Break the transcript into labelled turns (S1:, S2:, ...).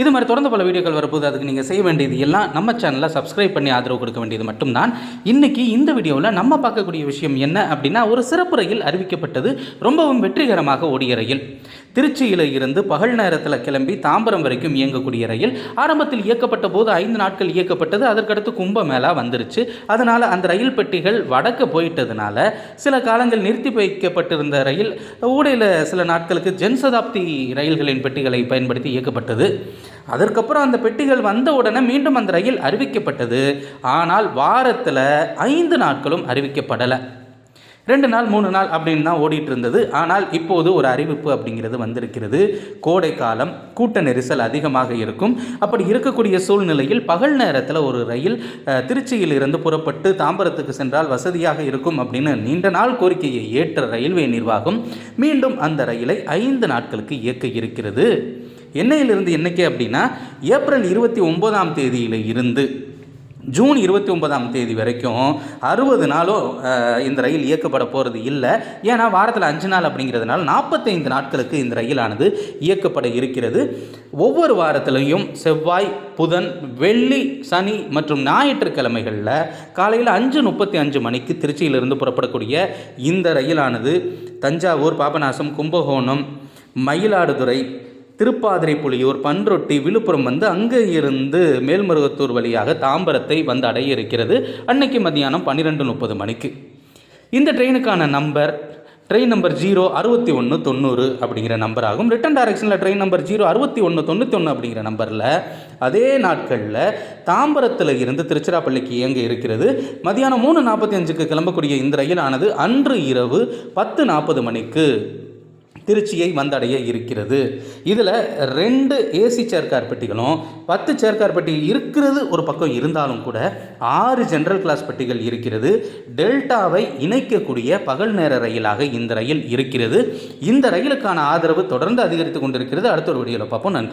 S1: இது மாதிரி தொடர்ந்து பல வீடியோக்கள் வரப்போது அதுக்கு நீங்கள் செய்ய வேண்டியது எல்லாம் நம்ம சேனலில் சப்ஸ்கிரைப் பண்ணி ஆதரவு கொடுக்க வேண்டியது மட்டும்தான். இன்றைக்கி இந்த வீடியோவில் நம்ம பார்க்கக்கூடிய விஷயம் என்ன அப்படின்னா ஒரு சிறப்பு ரயில் அறிவிக்கப்பட்டது. ரொம்பவும் வெற்றிகரமாக ஓடிய ரயில். திருச்சியில் இருந்து பகல் நேரத்தில் கிளம்பி தாம்பரம் வரைக்கும் இயங்கக்கூடிய ரயில். ஆரம்பத்தில் இயக்கப்பட்ட போது ஐந்து நாட்கள் இயக்கப்பட்டது. அதற்கடுத்து கும்பமேளா வந்துருச்சு. அதனால் அந்த ரயில் பெட்டிகள் வடக்க போயிட்டதுனால சில காலங்கள் நிறுத்தி வைக்கப்பட்டிருந்த ரயில் ஊடையில் சில நாட்களுக்கு ஜன்சதாப்தி ரயில்களின் பெட்டிகளை பயன்படுத்தி இயக்கப்பட்டது. அதற்கப்புறம் அந்த பெட்டிகள் வந்த உடனே மீண்டும் அந்த ரயில் அறிவிக்கப்பட்டது. ஆனால் வாரத்தில் ஐந்து நாட்களும் அறிவிக்கப்படலை. ரெண்டு நாள் மூணு நாள் அப்படின்னு தான் ஓடிட்டு இருந்தது. ஆனால் இப்போது ஒரு அறிவிப்பு அப்படிங்கிறது வந்திருக்கிறது. கோடை காலம் கூட்ட நெரிசல் அதிகமாக இருக்கும். அப்படி இருக்கக்கூடிய சூழ்நிலையில் பகல் நேரத்தில் ஒரு ரயில் திருச்சியில் இருந்து புறப்பட்டு தாம்பரத்துக்கு சென்றால் வசதியாக இருக்கும் அப்படின்னு நீண்ட நாள் கோரிக்கையை ஏற்ற ரயில்வே நிர்வாகம் மீண்டும் அந்த ரயிலை ஐந்து நாட்களுக்கு இயக்க இருக்கிறது. என்னையிலிருந்து என்னைக்கு அப்படின்னா ஏப்ரல் இருபத்தி ஒன்பதாம் தேதியில் இருந்து ஜூன் இருபத்தி ஒன்பதாம் தேதி வரைக்கும் அறுபது நாளோ இந்த ரயில் இயக்கப்பட போகிறது இல்லை. ஏன்னா வாரத்தில் அஞ்சு நாள் அப்படிங்கிறதுனால நாற்பத்தைந்து நாட்களுக்கு இந்த ரயிலானது இயக்கப்பட இருக்கிறது. ஒவ்வொரு வாரத்திலையும் செவ்வாய் புதன் வெள்ளி சனி மற்றும் ஞாயிற்றுக்கிழமைகளில் காலையில் அஞ்சு முப்பத்தி அஞ்சு மணிக்கு திருச்சியிலிருந்து புறப்படக்கூடிய இந்த ரயிலானது தஞ்சாவூர் பாபநாசம் கும்பகோணம் மயிலாடுதுறை திருப்பாதிரை புலியூர் பன்ரொட்டி விழுப்புரம் வந்து அங்கே இருந்து மேல்மருவத்தூர் வழியாக தாம்பரத்தை வந்து அடைய இருக்கிறது அன்னைக்கு மதியானம் பன்னிரெண்டு முப்பது மணிக்கு. இந்த ட்ரெயினுக்கான நம்பர் ட்ரெயின் நம்பர் ஜீரோ அறுபத்தி ஒன்று தொண்ணூறு அப்படிங்கிற நம்பர் ஆகும் ரிட்டன் டைரக்ஷனில் ட்ரெயின் நம்பர் ஜீரோ அறுபத்தி ஒன்று தொண்ணூற்றி ஒன்று அப்படிங்கிற நம்பரில் அதே நாட்களில் தாம்பரத்தில் இருந்து திருச்சிராப்பள்ளிக்கு இயங்க இருக்கிறது. மதியானம் மூணு நாற்பத்தி அஞ்சுக்கு கிளம்பக்கூடிய இந்த ரயிலானது அன்று இரவு பத்து நாற்பது மணிக்கு திருச்சியை வந்தடைய இருக்கிறது. இதில் ரெண்டு ஏசி சேர்க்கார் பெட்டிகளும் பத்து சேர்க்கார் பெட்டி இருக்கிறது ஒரு பக்கம் இருந்தாலும் கூட ஆறு ஜென்ரல் கிளாஸ் பெட்டிகள் இருக்கிறது. டெல்டாவை இணைக்கக்கூடிய பகல் நேர ரயிலாக இந்த ரயில் இருக்கிறது. இந்த ரயிலுக்கான ஆதரவு தொடர்ந்து அதிகரித்து கொண்டிருக்கிறது. அடுத்த ஒரு வீடியோவில் பார்ப்போம். நன்றி.